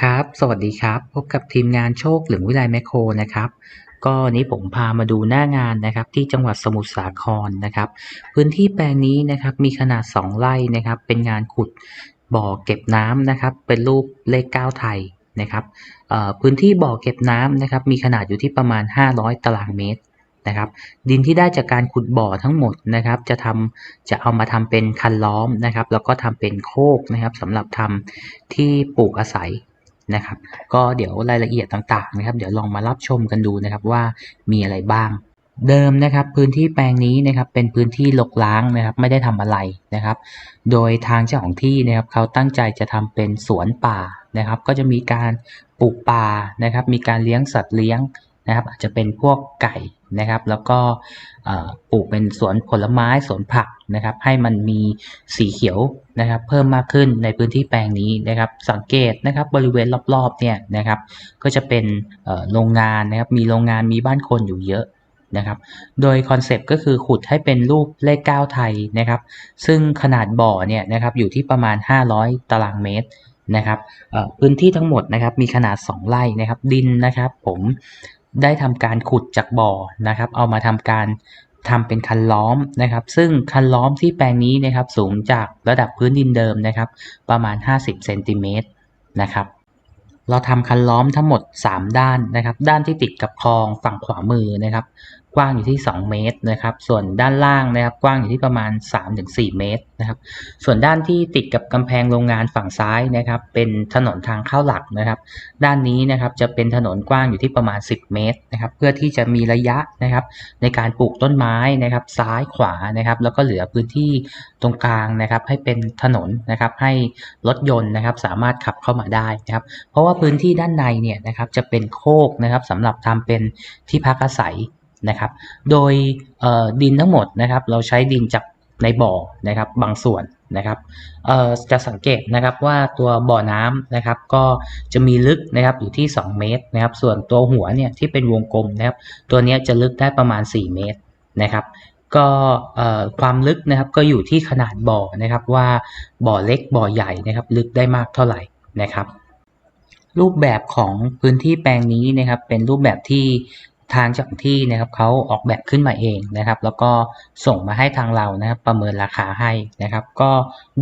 ครับ สวัสดีครับ พบกับทีมงานโชคหลืองวิไลแมคโครนะครับ ก็นี้ผมพามาดูหน้างานนะครับ ที่จังหวัดสมุทรสาครนะครับ พื้นที่แปลงนี้นะครับมีขนาด 2ไร่นะครับ เป็นงานขุดบ่อเก็บน้ำนะครับ เป็นรูปเลข 9 ไทยนะครับพื้นที่บ่อเก็บน้ำนะครับ มีขนาดอยู่ที่ประมาณ 500 ตารางเมตรนะครับ ดินที่ได้จากการขุดบ่อทั้งหมดนะครับ จะทำจะเอามาทำเป็นคันล้อมนะครับ แล้วก็ทำเป็นโคกนะครับสำหรับทำที่ปลูกอาศัย นะครับ ก็เดี๋ยวรายละเอียดต่างๆนะครับ เดี๋ยวลองมารับชมกันดูนะครับว่ามีอะไรบ้างเดิมนะครับพื้นที่แปลงนี้นะครับเป็นพื้นที่ลกล้างนะครับไม่ได้ทำอะไรนะครับ โดยทางเจ้าของที่นะครับเขาตั้งใจจะทำเป็นสวนป่านะครับ ก็จะมีการปลูกป่านะครับ มีการเลี้ยงสัตว์เลี้ยงนะครับ อาจจะเป็นพวกไก่ นะครับ แล้วก็ปลูกเป็นสวนผลไม้สวนผักนะครับ ให้มันมีสีเขียวนะครับ เพิ่มมากขึ้นในพื้นที่แปลงนี้นะครับ สังเกตนะครับบริเวณรอบๆเนี่ยนะครับ ก็จะเป็นโรงงานนะครับ มีโรงงานมีบ้านคนอยู่เยอะนะครับ โดยคอนเซปต์ก็คือขุดให้เป็นรูปเลข 9 ไทยนะครับ ซึ่งขนาดบ่อเนี่ยนะครับอยู่ที่ประมาณ 500 ตารางเมตรนะครับพื้นที่ทั้งหมดนะครับมีขนาด 2 ไร่นะครับดินนะครับ ผม ได้ทำการขุดจากบ่อนะครับ เอามาทำการทำเป็นคันล้อมนะครับ ซึ่งคันล้อมที่แปลงนี้นะครับสูงจากระดับพื้นดินเดิมนะครับ ประมาณ 50เซนติเมตรนะครับ เราทำคันล้อมทั้งหมด 3 ด้านนะครับ ด้านที่ติดกับคลองฝั่งขวามือนะครับ กว้างอยู่ที่ 2 เมตรนะครับ ส่วนด้านล่างนะครับกว้างอยู่ที่ประมาณ 3-4 เมตรนะครับ ส่วนด้านที่ติดกับกำแพงโรงงานฝั่งซ้ายนะครับ เป็นถนนทางเข้าหลักนะครับ ด้านนี้นะครับจะเป็นถนนกว้างอยู่ที่ประมาณ 10 เมตรนะครับ เพื่อที่จะมีระยะนะครับ ในการปลูกต้นไม้นะครับ ซ้ายขวานะครับ แล้วก็เหลือพื้นที่ตรงกลางนะครับ ให้เป็นถนนนะครับ ให้รถยนต์นะครับ สามารถขับเข้ามาได้นะครับ เพราะว่าพื้นที่ด้านในเนี่ยนะครับจะเป็นโคกนะครับสำหรับทำเป็นที่พักอาศัย นะครับ โดยดินทั้งหมดนะครับ เราใช้ดินจากในบ่อนะครับบางส่วนนะครับจะสังเกตนะครับว่าตัวบ่อน้ำนะครับก็จะมีลึกนะครับอยู่ที่ 2 เมตรนะครับ ส่วนตัวหัวเนี่ยที่เป็นวงกลมนะครับ ตัวนี้จะลึกได้ประมาณ 4 เมตรนะครับ ก็ความลึกนะครับก็อยู่ที่ขนาดบ่อนะครับว่าบ่อเล็กบ่อใหญ่นะครับ ลึกได้มากเท่าไหร่นะครับ รูปแบบของพื้นที่แปลงนี้นะครับ เป็นรูปแบบที่ ทางเจ้าของที่นะครับเขาออกแบบขึ้นมาเองนะครับ แล้วก็ส่งมาให้ทางเรานะครับประเมินราคาให้นะครับ ก็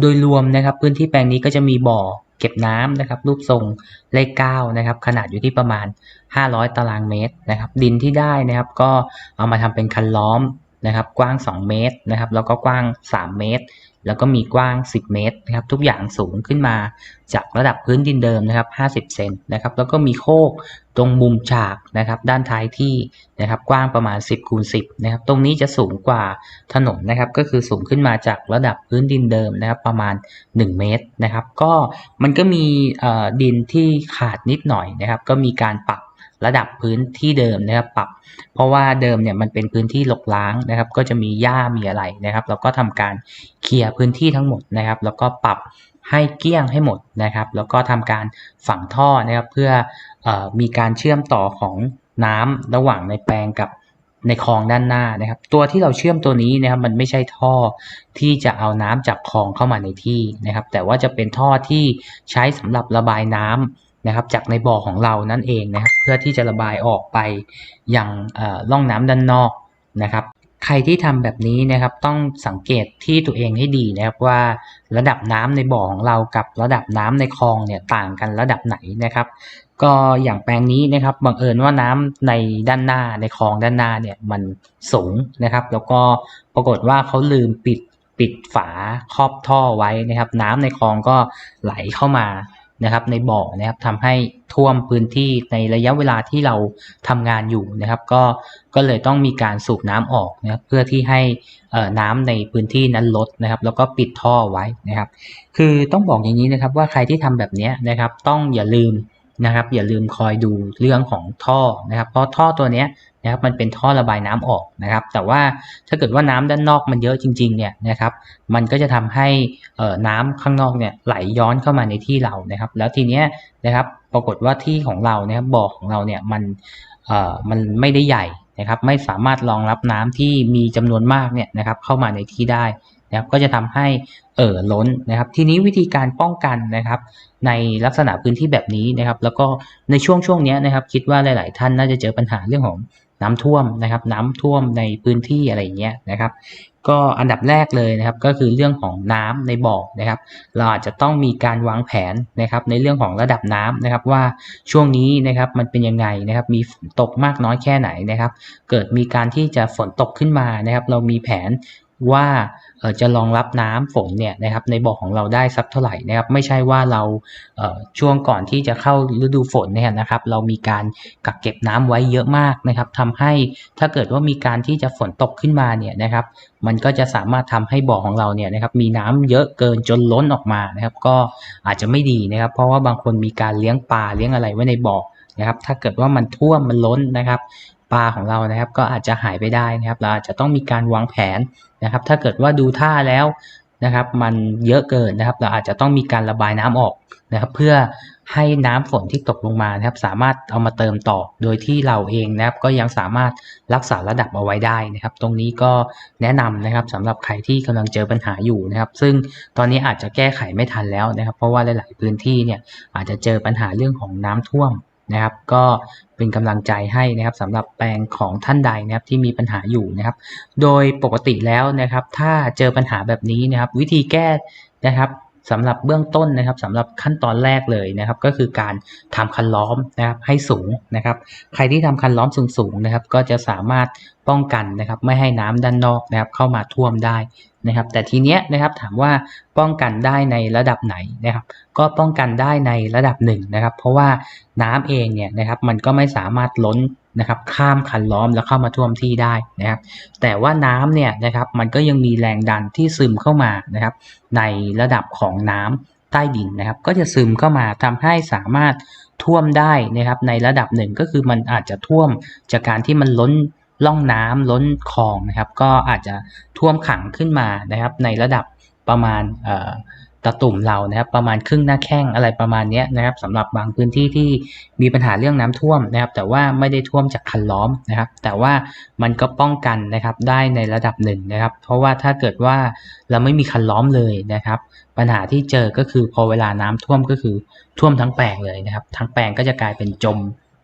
โดยรวมนะครับพื้นที่แปลงนี้ก็จะมีบ่อเก็บน้ำนะครับ รูปทรงเลข9นะครับ ขนาดอยู่ที่ประมาณ 500 ตารางเมตรนะครับ ดินที่ได้นะครับ ก็เอามาทำเป็นคันล้อม นะครับ กว้าง 2 เมตรนะครับ แล้วก็กว้าง 3 เมตร แล้วก็มีกว้าง 10 เมตรนะครับ ทุกอย่างสูงขึ้นมาจากระดับพื้นดินเดิมนะครับ 50 เซนนะครับ แล้วก็มีโคกตรงมุมฉากนะครับ ด้านท้ายที่นะครับ กว้างประมาณ 10คูณ10 นะครับ ตรงนี้จะสูงกว่าถนนนะครับ ก็คือสูงขึ้นมาจากระดับพื้นดินเดิมนะครับ ประมาณ 1 เมตรนะครับ ก็มันก็มีดินที่ขาดนิดหน่อยนะครับ ก็มีการปรับ ระดับพื้นที่เดิมนะครับปรับ เพราะว่าเดิมเนี่ยมันเป็นพื้นที่รกร้างนะครับ ก็จะมีหญ้ามีอะไรนะครับแล้วก็ทำการเคลียร์พื้นที่ทั้งหมดนะครับ แล้วก็ปรับให้เกลี้ยงให้หมดนะครับ แล้วก็ทำการฝังท่อนะครับเพื่อออมีการเชื่อมต่อของน้ำระหว่างในแปลงกับในคลองด้านหน้านะครับ ตัวที่เราเชื่อมตัวนี้นะครับ มันไม่ใช่ท่อที่จะเอาน้ำจากคลองเข้ามาในที่นะครับ แต่ว่าจะเป็นท่อที่ใช้สำหรับระบายน้ำ นะครับ จากในบ่อของเรานั่นเองนะครับ เพื่อที่จะระบายออกไปยังร่องน้ำด้านนอกนะครับ ใครที่ทำแบบนี้นะครับต้องสังเกตที่ตัวเองให้ดีนะครับว่าระดับน้ำในบ่อของเรากับระดับน้ำในคลองเนี่ยต่างกันระดับไหนนะครับ ก็อย่างแปลงนี้นะครับบังเอิญว่าน้ำในด้านหน้าในคลองด้านหน้าเนี่ยมันสูงนะครับ แล้วก็ปรากฏว่าเขาลืมปิดปิดฝาครอบท่อไว้นะครับ น้ำในคลองก็ไหลเข้ามา นะครับในบ่อนะครับทำให้ท่วมพื้นที่ในระยะเวลาที่เราทำงานอยู่นะครับ ก็ก็เลยต้องมีการสูบน้ำออกนะครับเพื่อที่ให้น้ำในพื้นที่นั้นลดนะครับ แล้วก็ปิดท่อไว้นะครับ คือต้องบอกอย่างนี้นะครับว่าใครที่ทำแบบนี้นะครับ ต้องอย่าลืม นะครับ อย่าลืมคอยดูเรื่องของท่อนะครับ เพราะท่อตัวเนี้ยนะครับมันเป็นท่อระบายน้ำออกนะครับ แต่ว่าถ้าเกิดว่าน้ำด้านนอกมันเยอะจริงๆเนี่ยนะครับ มันก็จะทำให้น้ำข้างนอกเนี่ยไหลย้อนเข้ามาในที่เรานะครับ แล้วทีเนี้ยนะครับปรากฏว่าที่ของเราเนี่ยบ่อของเราเนี่ยมันมันไม่ได้ใหญ่นะครับ ไม่สามารถรองรับน้ำที่มีจำนวนมากเนี่ยนะครับเข้ามาในที่ได้ นะครับก็จะทำให้เอ่อล้นนะครับ ทีนี้วิธีการป้องกันนะครับ ในลักษณะพื้นที่แบบนี้นะครับ แล้วก็ในช่วงช่วงนี้นะครับ คิดว่าหลาย ๆ ท่านน่าจะเจอปัญหาเรื่องของน้ำท่วมนะครับ น้ำท่วมในพื้นที่อะไรอย่างเงี้ยนะครับ ก็อันดับแรกเลยนะครับ ก็คือเรื่องของน้ำในบ่อนะครับ เราอาจจะต้องมีการวางแผนนะครับ ในเรื่องของระดับน้ำนะครับ ว่าช่วงนี้นะครับมันเป็นยังไงนะครับ มีฝนตกมากน้อยแค่ไหนนะครับ เกิดมีการที่จะฝนตกขึ้นมานะครับ เรามีแผน ว่าจะรองรับน้ำฝนเนี่ยนะครับในบ่อของเราได้สักเท่าไหร่นะครับไม่ใช่ว่าเราเช่วงก่อนที่จะเข้าฤดูฝนเนี่ยนะครับ เรามีการกักเก็บน้ำไว้เยอะมากนะครับทำให้ถ้าเกิดว่ามีการที่จะฝนตกขึ้นมาเนี่ยนะครับ มันก็จะสามารถทำให้บ่อของเราเนี่ยนะครับมีน้ำเยอะเกินจนล้นออกมานะครับ ก็อาจจะไม่ดีนะครับ เพราะว่าบางคนมีการเลี้ยงปลาเลี้ยงอะไรไว้ในบ่อนะครับถ้าเกิดว่ามันท่วมมันล้นนะครับ ปลาของเรานะครับ ก็อาจจะหายไปได้นะครับ เราอาจจะต้องมีการวางแผนนะครับ ถ้าเกิดว่าดูท่าแล้วนะครับ มันเยอะเกินนะครับ เราอาจจะต้องมีการระบายน้ำออกนะครับ เพื่อให้น้ำฝนที่ตกลงมานะครับ สามารถเอามาเติมต่อ โดยที่เราเองนะครับ ก็ยังสามารถรักษาระดับเอาไว้ได้นะครับ ตรงนี้ก็แนะนำนะครับสำหรับใครที่กำลังเจอปัญหาอยู่นะครับ ซึ่งตอนนี้อาจจะแก้ไขไม่ทันแล้วนะครับ เพราะว่าหลาย ๆ พื้นที่เนี่ยอาจจะเจอปัญหาเรื่องของน้ำท่วม นะครับ ก็เป็นกำลังใจให้นะครับสำหรับแปลงของท่านใดนะครับที่มีปัญหาอยู่นะครับ โดยปกติแล้วนะครับ ถ้าเจอปัญหาแบบนี้นะครับ วิธีแก้นะครับ สำหรับเบื้องต้นนะครับสำหรับขั้นตอนแรกเลยนะครับ ก็คือการทำคันล้อมนะครับให้สูงนะครับ ใครที่ทำคันล้อมสูงๆนะครับ ก็จะสามารถป้องกันนะครับ ไม่ให้น้ำด้านนอกนะครับ เข้ามาท่วมได้นะครับ แต่ทีเนี้ยนะครับถามว่าป้องกันได้ในระดับไหนนะครับ ก็ป้องกันได้ในระดับหนึ่งนะครับ เพราะว่าน้ำเองเนี่ยนะครับ มันก็ไม่สามารถล้น นะครับข้ามคันล้อมแล้วเข้ามาท่วมที่ได้นะครับแต่ว่าน้ำเนี่ยนะครับมันก็ยังมีแรงดันที่ซึมเข้ามานะครับในระดับของน้ำใต้ดินนะครับก็จะซึมเข้ามาทำให้สามารถท่วมได้นะครับในระดับหนึ่งก็คือมันอาจจะท่วมจากการที่มันล้นล่องน้ำล้นคลองนะครับก็อาจจะท่วมขังขึ้นมานะครับในระดับประมาณเอ่อ ตะตุ่มเรานะครับ ประมาณครึ่งหน้าแข้งอะไรประมาณนี้นะครับสำหรับบางพื้นที่ที่มีปัญหาเรื่องน้ำท่วมนะครับ แต่ว่าไม่ได้ท่วมจากคันล้อมนะครับ แต่ว่ามันก็ป้องกันนะครับได้ในระดับหนึ่งนะครับ เพราะว่าถ้าเกิดว่าเราไม่มีคันล้อมเลยนะครับ ปัญหาที่เจอก็คือพอเวลาน้ำท่วมก็คือท่วมทั้งแปลงเลยนะครับ ทั้งแปลงก็จะกลายเป็นจม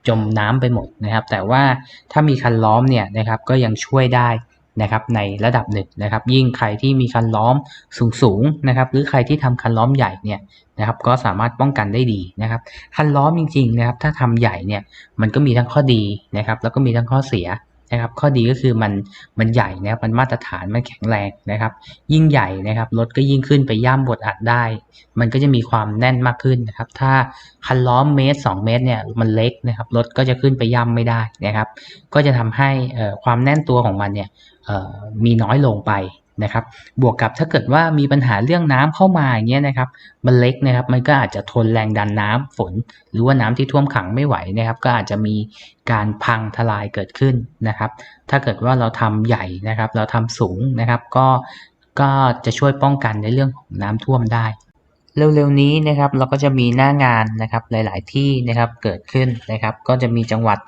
จมน้ำไปหมดนะครับ แต่ว่าถ้ามีคันล้อมเนี่ยนะครับก็ยังช่วยได้ นะครับในระดับหนึ่งนะครับยิ่งใครที่มีคันล้อมสูงสูงนะครับหรือใครที่ทำคันล้อมใหญ่เนี่ยนะครับก็สามารถป้องกันได้ดีนะครับคันล้อมจริงๆนะครับถ้าทำใหญ่เนี่ยมันก็มีทั้งข้อดีนะครับแล้วก็มีทั้งข้อเสีย นะครับข้อดีก็คือมันมันใหญ่นะครับมันมาตรฐานมันแข็งแรงนะครับ ยิ่งใหญ่นะครับรถก็ยิ่งขึ้นไปย่ำบดอัดได้ มันก็จะมีความแน่นมากขึ้นนะครับ ถ้าคันล้อมเมตร 2 เมตรเนี่ยมันเล็กนะครับรถก็จะขึ้นไปย่ำไม่ได้นะครับ ก็จะทำให้ความแน่นตัวของมันเนี่ยมีน้อยลงไป นะครับบวกกับถ้าเกิดว่ามีปัญหาเรื่องน้ำเข้ามาอย่างเงี้ยนะครับมันเล็กนะครับมันก็อาจจะทนแรงดันน้ำฝน หรือว่าน้ำที่ท่วมขังไม่ไหวนะครับ ก็อาจจะมีการพังทลายเกิดขึ้นนะครับ ถ้าเกิดว่าเราทำใหญ่นะครับ เราทำสูงนะครับ ก็ก็จะช่วยป้องกันในเรื่องของน้ำท่วมได้เร็วๆนี้นะครับเราก็จะมีหน้างานนะครับหลายๆที่นะครับเกิดขึ้นนะครับ ก็จะมีจังหวัด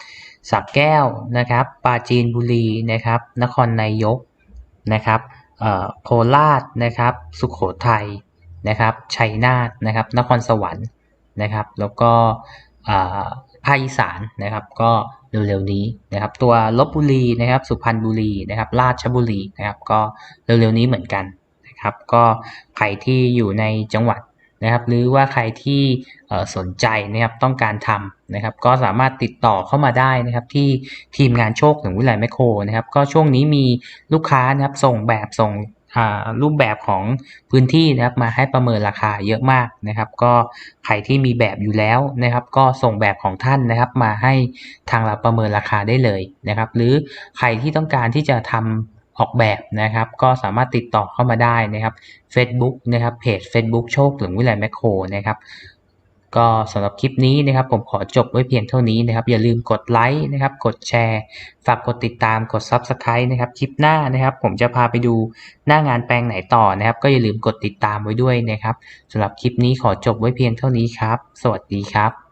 สระแก้วนะครับปราจีนบุรีนะครับ นครนายกนะครับ โคราชนะครับ สุขโขทัยนะครับชัยนาทนะครับ นครสวรรค์นะครับ แล้วก็ภาคอีสานนะครับก็เร็วๆนี้นะครับ ตัวลบบุรีนะครับ สุพรรณบุรีนะครับ ราชบุรีนะครับ ก็เร็วๆนี้เหมือนกันนะครับ ก็ใครที่อยู่ในจังหวัดนะครับ หรือว่าใครที่สนใจนะครับต้องการทำ นะครับก็สามารถติดต่อเข้ามาได้นะครับที่ทีมงานโชคถึงวิไลแมคโครนะครับก็ช่วงนี้มีลูกค้านะครับส่งแบบส่งรูปแบบของพื้นที่นะครับมาให้ประเมินราคาเยอะมากนะครับ ก็ใครที่มีแบบอยู่แล้วนะครับ ก็ส่งแบบของท่านนะครับ มาให้ทางเราประเมินราคาได้เลยนะครับ หรือใครที่ต้องการที่จะทำออกแบบนะครับ ก็สามารถติดต่อเข้ามาได้นะครับ Facebook นะครับเพจ Facebook โชคถึงวิไลแมคโครนะครับ ก็สำหรับคลิปนี้นะครับผมขอจบไว้เพียงเท่านี้นะครับ อย่าลืมกดไลค์นะครับ กดแชร์ ฝากกดติดตามกด Subscribe นะครับ คลิปหน้านะครับ ผมจะพาไปดูหน้างานแปลงไหนต่อนะครับ ก็อย่าลืมกดติดตามไว้ด้วยนะครับสำหรับคลิปนี้ขอจบไว้เพียงเท่านี้ครับ สวัสดีครับ